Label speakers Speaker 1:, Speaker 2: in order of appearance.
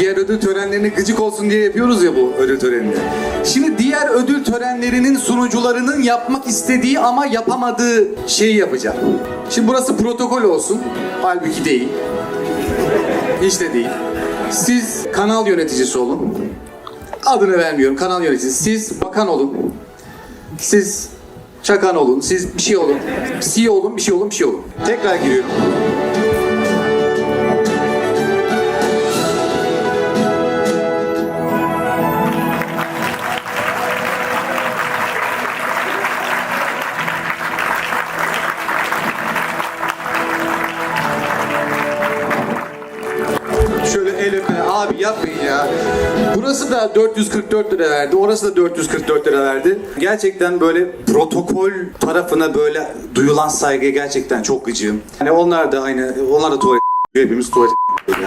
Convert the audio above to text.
Speaker 1: Diğer ödül törenlerine gıcık olsun diye yapıyoruz ya bu ödül törenini. Şimdi diğer ödül törenlerinin sunucularının yapmak istediği ama yapamadığı şeyi yapacağım. Şimdi burası protokol olsun. Halbuki değil. Hiç de değil. Siz kanal yöneticisi olun. Adını vermiyorum kanal yöneticisi. Siz bakan olun. Siz çakan olun. Siz bir şey olun. CEO olun, bir şey olun, bir şey olun. Tekrar giriyorum. Abi yapmayın ya. Burası da 444 lira verdi. Orası da 444 lira verdi. Gerçekten böyle protokol tarafına böyle duyulan saygıya gerçekten çok gıcığım. Hani onlar da aynı onlar da tuvalet hepimiz tuvalet yani.